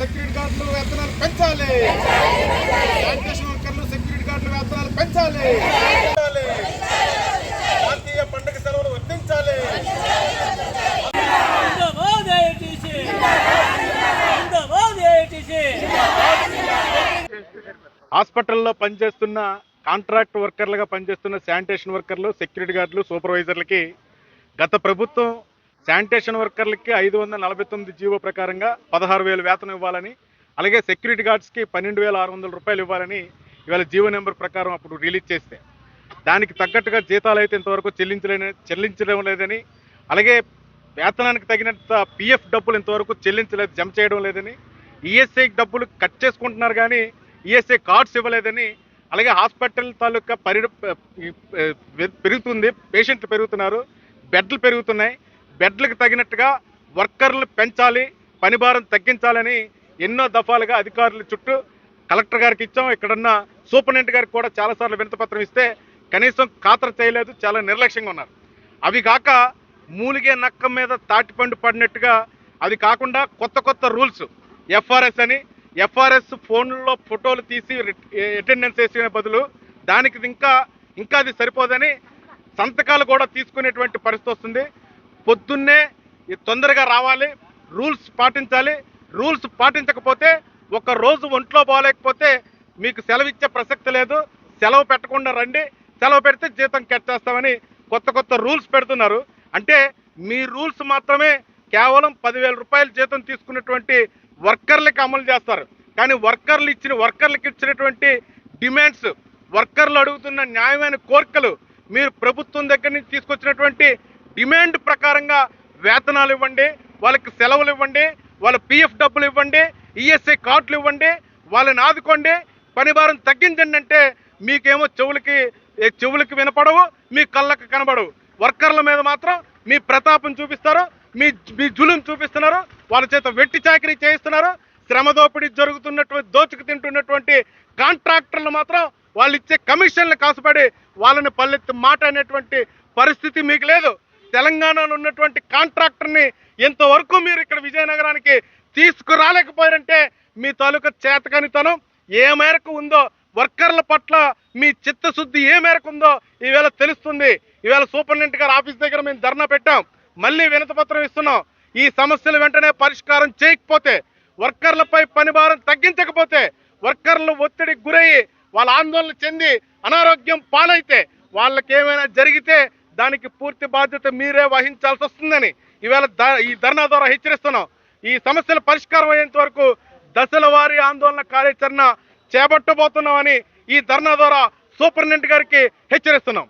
Security గార్డులు వేతనాలు పెంచాలి. Sanitation వర్కర్లు సెక్యూరిటీ గార్డులు వేతనాలు పెంచాలి. పెంచాలి. జాతీయ పండుగ సెలవులు వర్తించాలి. హాస్పిటల్లో పనిచేస్తున్న కాంట్రాక్ట్ వర్కర్లుగా పనిచేస్తున్న శానిటేషన్ వర్కర్లు సెక్యూరిటీ గార్డులు సూపర్వైజర్లకి గత ప్రభుత్వం శానిటేషన్ వర్కర్లకి ఐదు వందల నలభై తొమ్మిది జీవో ప్రకారంగా పదహారు వేలు వేతనం ఇవ్వాలని అలాగే సెక్యూరిటీ గార్డ్స్కి పన్నెండు వేల ఆరు వందల రూపాయలు ఇవ్వాలని ఇవాళ జీవో నెంబర్ ప్రకారం అప్పుడు రిలీజ్ చేస్తే. దానికి తగ్గట్టుగా జీతాలు అయితే ఇంతవరకు చెల్లించలేని చెల్లించడం లేదని అలాగే వేతనానికి తగినంత పిఎఫ్ డబ్బులు ఇంతవరకు చెల్లించలేదు జమ చేయడం లేదని ఈఎస్ఐ డబ్బులు కట్ చేసుకుంటున్నారు కానీ ఈఎస్ఐ కార్డ్స్ ఇవ్వలేదని అలాగే హాస్పిటల్ తాలూకా పరి పెరుగుతుంది పేషెంట్లు పెరుగుతున్నారు బెడ్లు పెరుగుతున్నాయి బెడ్లకు తగినట్టుగా వర్కర్లు పెంచాలి పని భారం తగ్గించాలని ఎన్నో దఫాలుగా అధికారుల చుట్టూ కలెక్టర్ గారికి ఇచ్చాం. ఇక్కడున్న సూపరింటెండెంట్ గారికి కూడా చాలాసార్లు వినతపత్రం ఇస్తే కనీసం ఖాతరు చేయలేదు చాలా నిర్లక్ష్యంగా ఉన్నారు. అవి కాక మూలిగే నక్క మీద తాటిపండు పడినట్టుగా అది కాకుండా కొత్త కొత్త రూల్స్ ఎఫ్ఆర్ఎస్ అని. ఎఫ్ఆర్ఎస్ ఫోన్లో ఫోటోలు తీసి అటెండెన్స్ వేసిన బదులు దానికి ఇంకా ఇంకా అది సరిపోదని సంతకాలు కూడా తీసుకునేటువంటి పరిస్థితి వస్తుంది. పొద్దున్నే తొందరగా రావాలి రూల్స్ పాటించాలి. రూల్స్ పాటించకపోతే ఒక రోజు ఒంట్లో బాగాలేకపోతే మీకు సెలవు ఇచ్చే ప్రసక్తి లేదు. సెలవు పెట్టకుండా రండి. సెలవు పెడితే జీతం కట్ చేస్తామని కొత్త కొత్త రూల్స్ పెడుతున్నారు. అంటే మీ రూల్స్ మాత్రమే కేవలం పదివేల రూపాయల జీతం తీసుకున్నటువంటి వర్కర్లకి అమలు చేస్తారు. కానీ వర్కర్లు ఇచ్చిన వర్కర్లకు ఇచ్చినటువంటి డిమాండ్స్ వర్కర్లు అడుగుతున్న న్యాయమైన కోరికలు మీరు ప్రభుత్వం దగ్గర నుంచి తీసుకొచ్చినటువంటి డిమాండ్ ప్రకారంగా వేతనాలు ఇవ్వండి వాళ్ళకి సెలవులు ఇవ్వండి వాళ్ళ పిఎఫ్ డబ్బులు ఇవ్వండి ఈఎస్ఐ కార్డులు ఇవ్వండి వాళ్ళని ఆదుకోండి. పని భారం తగ్గించండి అంటే మీకేమో చెవులకి చెవులకి వినపడవు మీ కళ్ళకి కనబడవు. వర్కర్ల మీద మాత్రం మీ ప్రతాపం చూపిస్తారు మీ మీ జులుం చూపిస్తున్నారు వాళ్ళ చేత వెట్టి చాకరీ చేయిస్తున్నారు. శ్రమ దోపిడీ జరుగుతున్నటువంటి దోచుకు తింటున్నటువంటి కాంట్రాక్టర్లు మాత్రం వాళ్ళు ఇచ్చే కమిషన్లు కాసుపడి వాళ్ళని పల్లెత్తి మాట అనేటువంటి పరిస్థితి మీకు లేదు. తెలంగాణలో ఉన్నటువంటి కాంట్రాక్టర్ని ఇంతవరకు మీరు ఇక్కడ విజయనగరానికి తీసుకురాలేకపోయారంటే మీ తాలూకా చేతకనితనం ఏ మేరకు ఉందో వర్కర్ల పట్ల మీ చిత్తశుద్ధి ఏ మేరకు ఉందో ఈవేళ తెలుస్తుంది. ఈవేళ సూపరింటెండెంట్ గారు ఆఫీస్ దగ్గర మేము ధర్నా పెట్టాం. మళ్ళీ వినతపత్రం ఇస్తున్నాం. ఈ సమస్యలు వెంటనే పరిష్కారం చేయకపోతే వర్కర్లపై పని భారం తగ్గించకపోతే వర్కర్లు ఒత్తిడికి గురయ్యి వాళ్ళ ఆందోళన చెంది అనారోగ్యం పాలైతే వాళ్ళకేమైనా జరిగితే దానికి పూర్తి బాధ్యత మీరే వహించాల్సి వస్తుందని ఈవేళ ద- ఈ ధర్నా ద్వారా హెచ్చరిస్తున్నాం. ఈ సమస్యల పరిష్కారం అయ్యేంత వరకు దశల వారీ ఆందోళన కార్యాచరణ చేపట్టబోతున్నామని ఈ ధర్నా ద్వారా సూపరింటెండెంట్ గారికి హెచ్చరిస్తున్నాం.